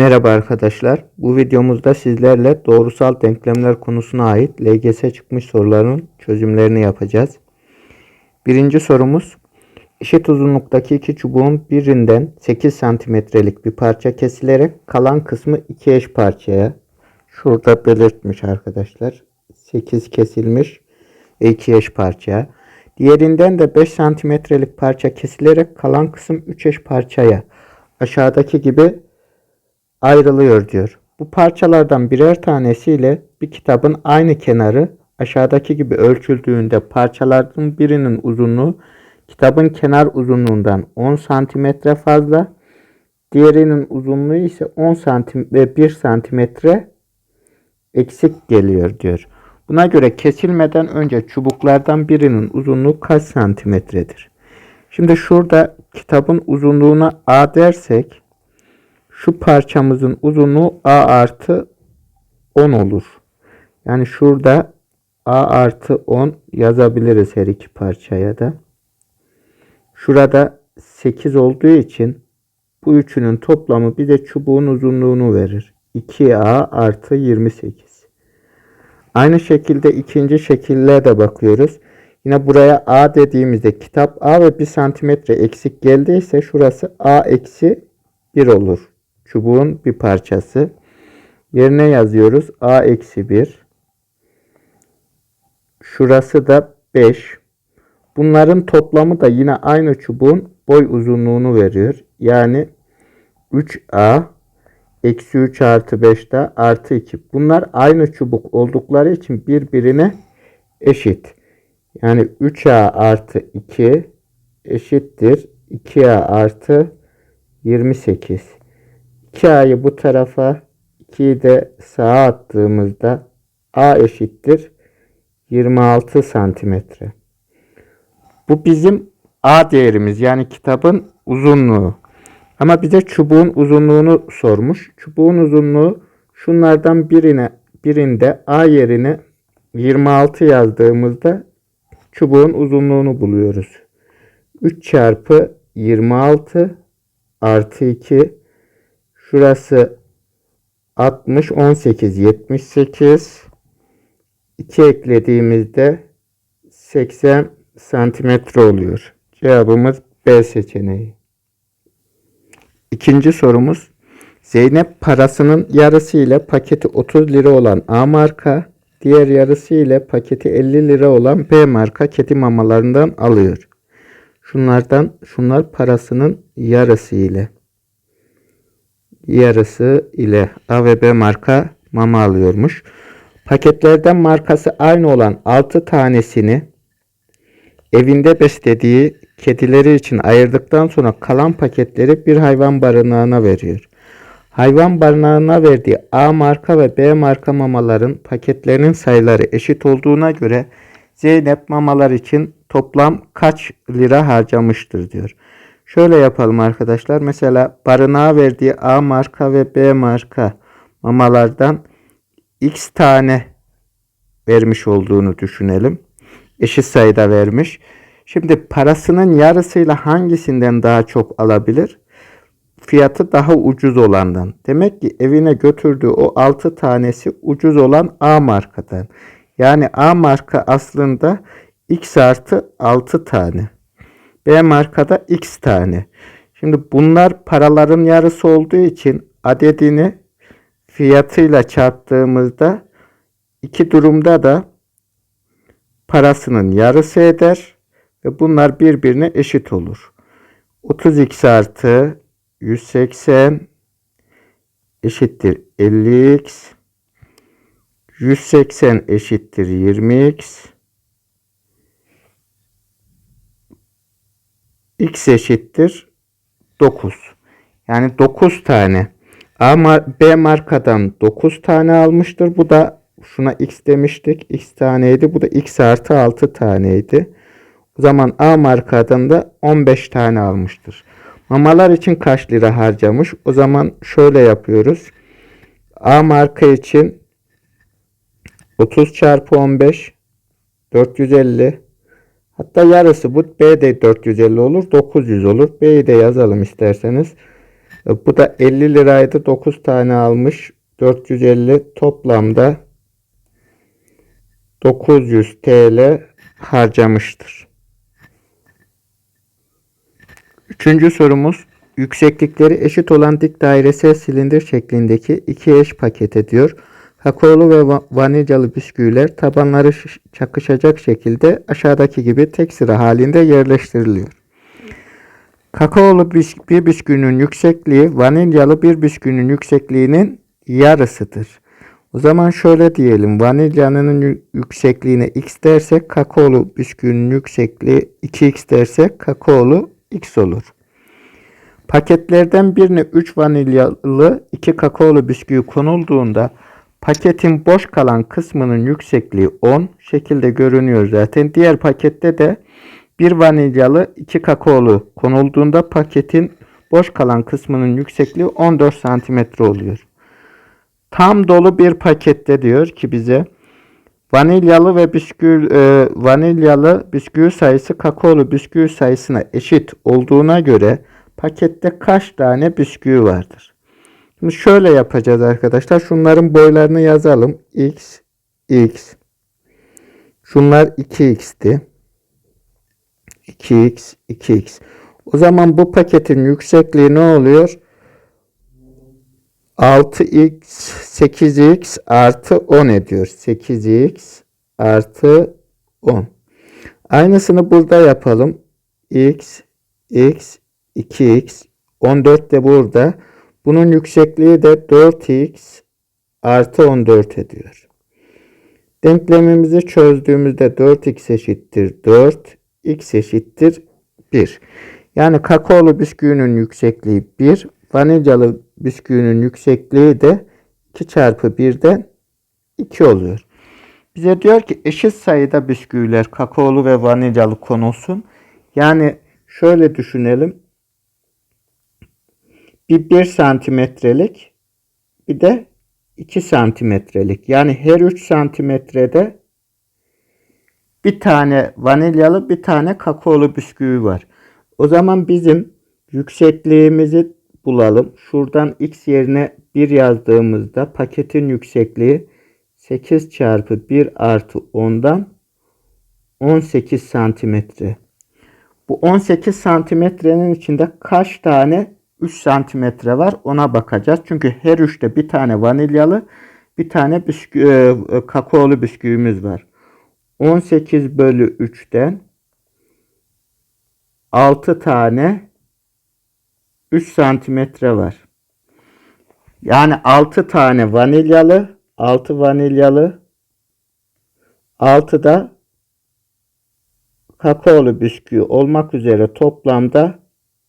Merhaba arkadaşlar. Bu videomuzda sizlerle doğrusal denklemler konusuna ait LGS çıkmış soruların çözümlerini yapacağız. Birinci sorumuz eşit uzunluktaki iki çubuğun birinden 8 santimetrelik bir parça kesilerek kalan kısmı iki eş parçaya şurada belirtmiş arkadaşlar. 8 kesilmiş ve iki eş parçaya. Diğerinden de 5 santimetrelik parça kesilerek kalan kısım 3 eş parçaya aşağıdaki gibi ayrılıyor diyor. Bu parçalardan birer tanesiyle bir kitabın aynı kenarı aşağıdaki gibi ölçüldüğünde parçalardan birinin uzunluğu kitabın kenar uzunluğundan 10 santimetre fazla, diğerinin uzunluğu ise 10 santim ve 1 santimetre eksik geliyor diyor. Buna göre kesilmeden önce çubuklardan birinin uzunluğu kaç santimetredir? Şimdi şurada kitabın uzunluğuna A dersek şu parçamızın uzunluğu A artı 10 olur. Yani şurada A artı 10 yazabiliriz her iki parçaya da. Şurada 8 olduğu için bu üçünün toplamı bize çubuğun uzunluğunu verir. 2A artı 28. Aynı şekilde ikinci şekillere de bakıyoruz. Yine buraya A dediğimizde kitap A ve 1 santimetre eksik geldiyse şurası A eksi 1 olur. Çubuğun bir parçası. Yerine yazıyoruz. A eksi 1. Şurası da 5. Bunların toplamı da yine aynı çubuğun boy uzunluğunu veriyor. Yani 3A eksi 3 artı 5 de artı 2. Bunlar aynı çubuk oldukları için birbirine eşit. Yani 3A artı 2 eşittir 2A artı 28. 2A'yı bu tarafa 2'yi de sağa attığımızda A eşittir 26 santimetre. Bu bizim A değerimiz yani kitabın uzunluğu. Ama bize çubuğun uzunluğunu sormuş. Çubuğun uzunluğu şunlardan birine birinde A yerine 26 yazdığımızda çubuğun uzunluğunu buluyoruz. 3 çarpı 26 artı 2 şurası 60 18 78 2 eklediğimizde 80 santimetre oluyor. Cevabımız B seçeneği. İkinci sorumuz. Zeynep parasının yarısı ile paketi 30 lira olan A marka, diğer yarısı ile paketi 50 lira olan B marka kedi mamalarından alıyor. Şunlardan şunlar parasının yarısı ile yarısı ile A ve B marka mama alıyormuş. Paketlerden markası aynı olan 6 tanesini evinde beslediği kedileri için ayırdıktan sonra kalan paketleri bir hayvan barınağına veriyor. Hayvan barınağına verdiği A marka ve B marka mamaların paketlerinin sayıları eşit olduğuna göre Zeynep mamalar için toplam kaç lira harcamıştır diyor. Şöyle yapalım arkadaşlar. Mesela barınağa verdiği A marka ve B marka mamalardan X tane vermiş olduğunu düşünelim. Eşit sayıda vermiş. Şimdi parasının yarısıyla hangisinden daha çok alabilir? Fiyatı daha ucuz olandan. Demek ki evine götürdüğü o 6 tanesi ucuz olan A markadan. Yani A marka aslında X artı 6 tane. B markada X tane. Şimdi bunlar paraların yarısı olduğu için adedini fiyatıyla çarptığımızda iki durumda da parasının yarısı eder ve bunlar birbirine eşit olur. 30x artı 180 eşittir 50x 180 eşittir 20x x eşittir 9. Yani 9 tane. A B markadan 9 tane almıştır. Bu da şuna x demiştik. x taneydi. Bu da x artı 6 taneydi. O zaman A markadan da 15 tane almıştır. Mamalar için kaç lira harcamış? O zaman şöyle yapıyoruz. A marka için 30 çarpı 15 450 Hatta yarısı bu B de 450 olur. 900 olur. B'yi de yazalım isterseniz. E, Bu da 50 liraydı. 9 tane almış. 450 toplamda 900 TL harcamıştır. Üçüncü sorumuz yükseklikleri eşit olan dik dairesel silindir şeklindeki iki eş paket ediyor. Kakaolu ve va- vanilyalı bisküviler tabanları çakışacak şekilde aşağıdaki gibi tek sıra halinde yerleştiriliyor. Kakaolu bir bisküvinin yüksekliği vanilyalı bir bisküvinin yüksekliğinin yarısıdır. O zaman şöyle diyelim. Vanilyanın yü- yüksekliğine x dersek kakaolu bisküvinin yüksekliği 2x dersek kakaolu x olur. Paketlerden birine 3 vanilyalı 2 kakaolu bisküvi konulduğunda paketin boş kalan kısmının yüksekliği 10 şekilde görünüyor zaten. Diğer pakette de bir vanilyalı 2 kakaolu konulduğunda paketin boş kalan kısmının yüksekliği 14 santimetre oluyor. Tam dolu bir pakette diyor ki bize vanilyalı ve bisküvi e, vanilyalı bisküvi sayısı kakaolu bisküvi sayısına eşit olduğuna göre pakette kaç tane bisküvi vardır? Şimdi şöyle yapacağız arkadaşlar. Şunların boylarını yazalım. X, X. Şunlar 2X'ti. 2X, 2X. O zaman bu paketin yüksekliği ne oluyor? 6x 8x artı 10 ediyor. 8x artı 10. Aynısını burada yapalım. x x 2x 14 de burada. Bunun yüksekliği de 4x artı 14 ediyor. Denklemimizi çözdüğümüzde 4x eşittir 4, x eşittir 1. Yani kakaolu bisküvinin yüksekliği 1, vanilyalı bisküvinin yüksekliği de 2 çarpı 1'den 2 oluyor. Bize diyor ki eşit sayıda bisküviler kakaolu ve vanilyalı konulsun. Yani şöyle düşünelim. Bir 1 santimetrelik bir de 2 santimetrelik. Yani her 3 santimetrede bir tane vanilyalı bir tane kakaolu bisküvi var. O zaman bizim yüksekliğimizi bulalım. Şuradan x yerine 1 yazdığımızda paketin yüksekliği 8 çarpı 1 artı 10'dan 18 santimetre. Bu 18 santimetrenin içinde kaç tane 3 santimetre var ona bakacağız. Çünkü her üçte bir tane vanilyalı bir tane biskü, e, e, kakaolu bisküvimiz var. 18 bölü 3'ten 6 tane 3 santimetre var. Yani 6 tane vanilyalı, 6 vanilyalı, 6 da kakaolu bisküvi olmak üzere toplamda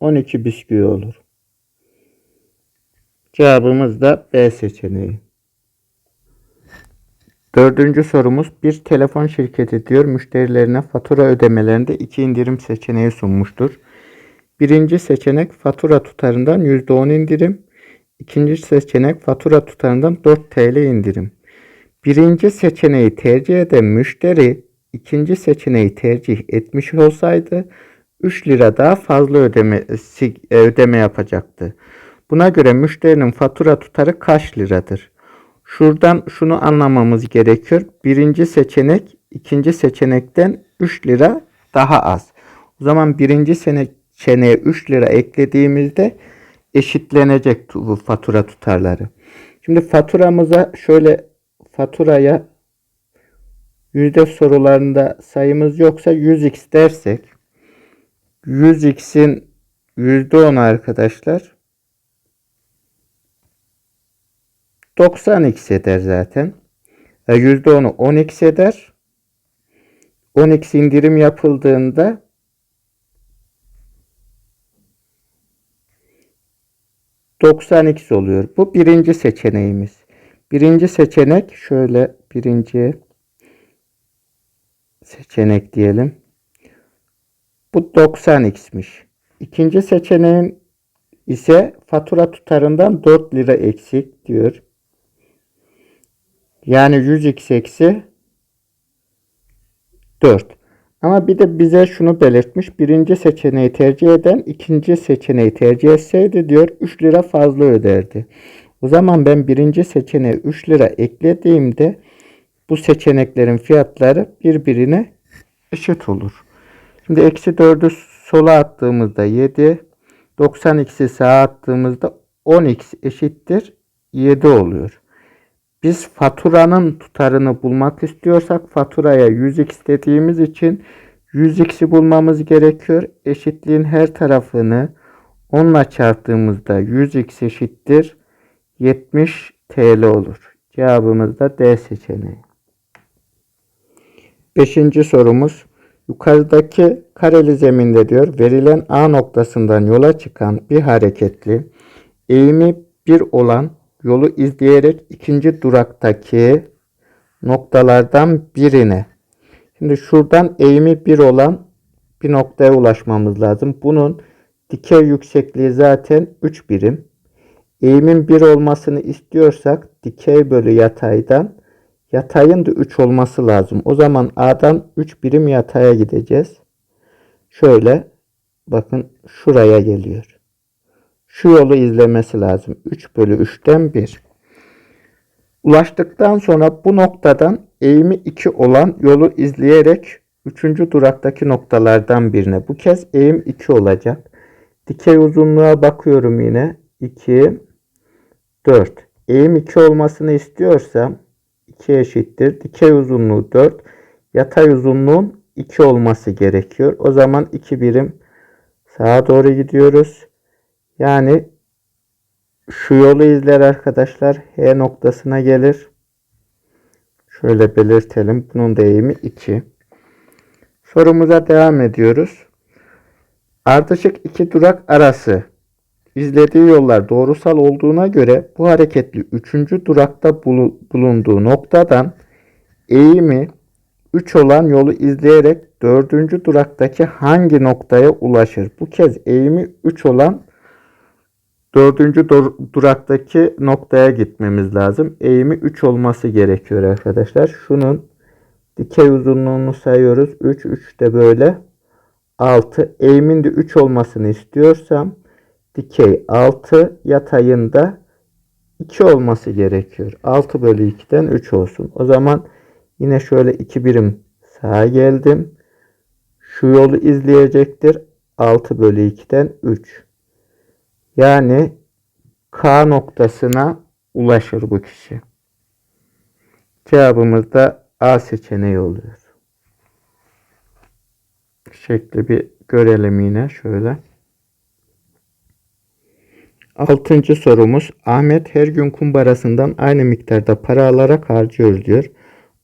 12 bisküvi olur. Cevabımız da B seçeneği. Dördüncü sorumuz bir telefon şirketi diyor müşterilerine fatura ödemelerinde iki indirim seçeneği sunmuştur. Birinci seçenek fatura tutarından %10 indirim. İkinci seçenek fatura tutarından 4 TL indirim. Birinci seçeneği tercih eden müşteri ikinci seçeneği tercih etmiş olsaydı 3 lira daha fazla ödeme, ödeme yapacaktı. Buna göre müşterinin fatura tutarı kaç liradır? Şuradan şunu anlamamız gerekiyor. Birinci seçenek ikinci seçenekten 3 lira daha az. O zaman birinci seçeneğe 3 lira eklediğimizde eşitlenecek bu fatura tutarları. Şimdi faturamıza şöyle faturaya yüzde sorularında sayımız yoksa 100x dersek 100x'in %10 arkadaşlar 90x eder zaten. E, %10'u 10x eder. 10x indirim yapıldığında ...90x oluyor. Bu birinci seçeneğimiz. Birinci seçenek şöyle birinci seçenek diyelim. Bu 90x'miş. İkinci seçeneğin ise fatura tutarından 4 lira eksik diyor. Yani 100x eksi 4. Ama bir de bize şunu belirtmiş. Birinci seçeneği tercih eden ikinci seçeneği tercih etseydi diyor 3 lira fazla öderdi. O zaman ben birinci seçeneğe 3 lira eklediğimde bu seçeneklerin fiyatları birbirine eşit olur. Şimdi eksi 4'ü sola attığımızda 7, 90x'i sağa attığımızda 10x eşittir 7 oluyor. Biz faturanın tutarını bulmak istiyorsak faturaya 100x dediğimiz için 100x'i bulmamız gerekiyor. Eşitliğin her tarafını 10 ile çarptığımızda 100x eşittir 70 TL olur. Cevabımız da D seçeneği. Beşinci sorumuz. Yukarıdaki kareli zeminde diyor verilen A noktasından yola çıkan bir hareketli eğimi 1 olan yolu izleyerek ikinci duraktaki noktalardan birine. Şimdi şuradan eğimi 1 olan bir noktaya ulaşmamız lazım. Bunun dikey yüksekliği zaten 3 birim. Eğimin 1 olmasını istiyorsak dikey bölü yataydan yatayın da 3 olması lazım. O zaman A'dan 3 birim yataya gideceğiz. Şöyle bakın şuraya geliyor şu yolu izlemesi lazım. 3 bölü 3'ten 1. Ulaştıktan sonra bu noktadan eğimi 2 olan yolu izleyerek 3. duraktaki noktalardan birine. Bu kez eğim 2 olacak. Dikey uzunluğa bakıyorum yine. 2, 4. Eğim 2 olmasını istiyorsam 2 eşittir. Dikey uzunluğu 4. Yatay uzunluğun 2 olması gerekiyor. O zaman 2 birim sağa doğru gidiyoruz. Yani şu yolu izler arkadaşlar. H noktasına gelir. Şöyle belirtelim. Bunun da eğimi 2. Sorumuza devam ediyoruz. Ardışık iki durak arası izlediği yollar doğrusal olduğuna göre bu hareketli 3. durakta bulunduğu noktadan eğimi 3 olan yolu izleyerek 4. duraktaki hangi noktaya ulaşır? Bu kez eğimi 3 olan Dördüncü dur duraktaki noktaya gitmemiz lazım. Eğimi 3 olması gerekiyor arkadaşlar. Şunun dikey uzunluğunu sayıyoruz. 3, 3 de böyle 6. Eğimin de 3 olmasını istiyorsam dikey 6 yatayında 2 olması gerekiyor. 6 bölü 2'den 3 olsun. O zaman yine şöyle 2 birim sağa geldim. Şu yolu izleyecektir. 6 bölü 2'den 3. Yani K noktasına ulaşır bu kişi. Cevabımız da A seçeneği oluyor. Şekli bir görelim yine şöyle. Altıncı sorumuz Ahmet her gün kumbarasından aynı miktarda para alarak harcıyor diyor.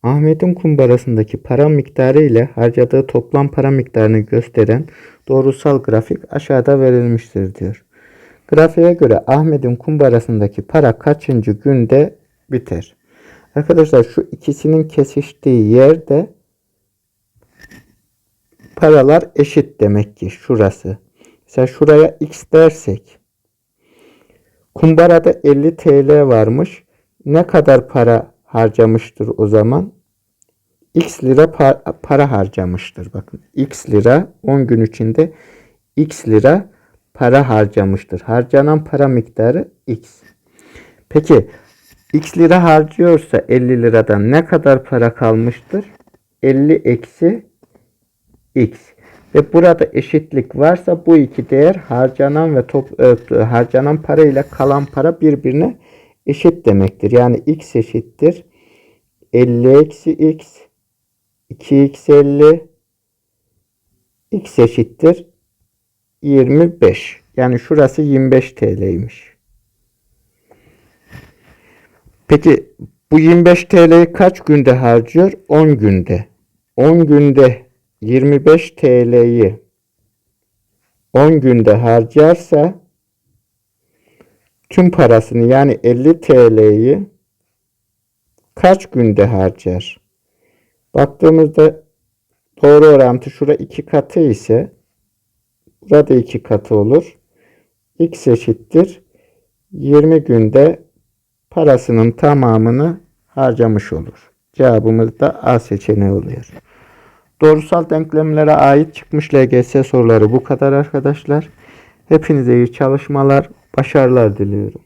Ahmet'in kumbarasındaki para miktarı ile harcadığı toplam para miktarını gösteren doğrusal grafik aşağıda verilmiştir diyor. Grafiğe göre Ahmet'in kumbarasındaki para kaçıncı günde biter? Arkadaşlar şu ikisinin kesiştiği yerde paralar eşit demek ki şurası. Mesela şuraya x dersek kumbarada 50 TL varmış. Ne kadar para harcamıştır o zaman? X lira para harcamıştır. Bakın X lira 10 gün içinde X lira para harcamıştır. Harcanan para miktarı X. Peki X lira harcıyorsa 50 liradan ne kadar para kalmıştır? 50 eksi X. Ve burada eşitlik varsa bu iki değer harcanan ve top, e, harcanan para ile kalan para birbirine eşit demektir. Yani X eşittir 50 eksi X 2x 50 X eşittir 25. Yani şurası 25 TL'ymiş. Peki bu 25 TL'yi kaç günde harcıyor? 10 günde. 10 günde 25 TL'yi 10 günde harcarsa tüm parasını yani 50 TL'yi kaç günde harcar? Baktığımızda doğru orantı şura iki katı ise Burada iki katı olur. X eşittir. 20 günde parasının tamamını harcamış olur. Cevabımız da A seçeneği oluyor. Doğrusal denklemlere ait çıkmış LGS soruları bu kadar arkadaşlar. Hepinize iyi çalışmalar, başarılar diliyorum.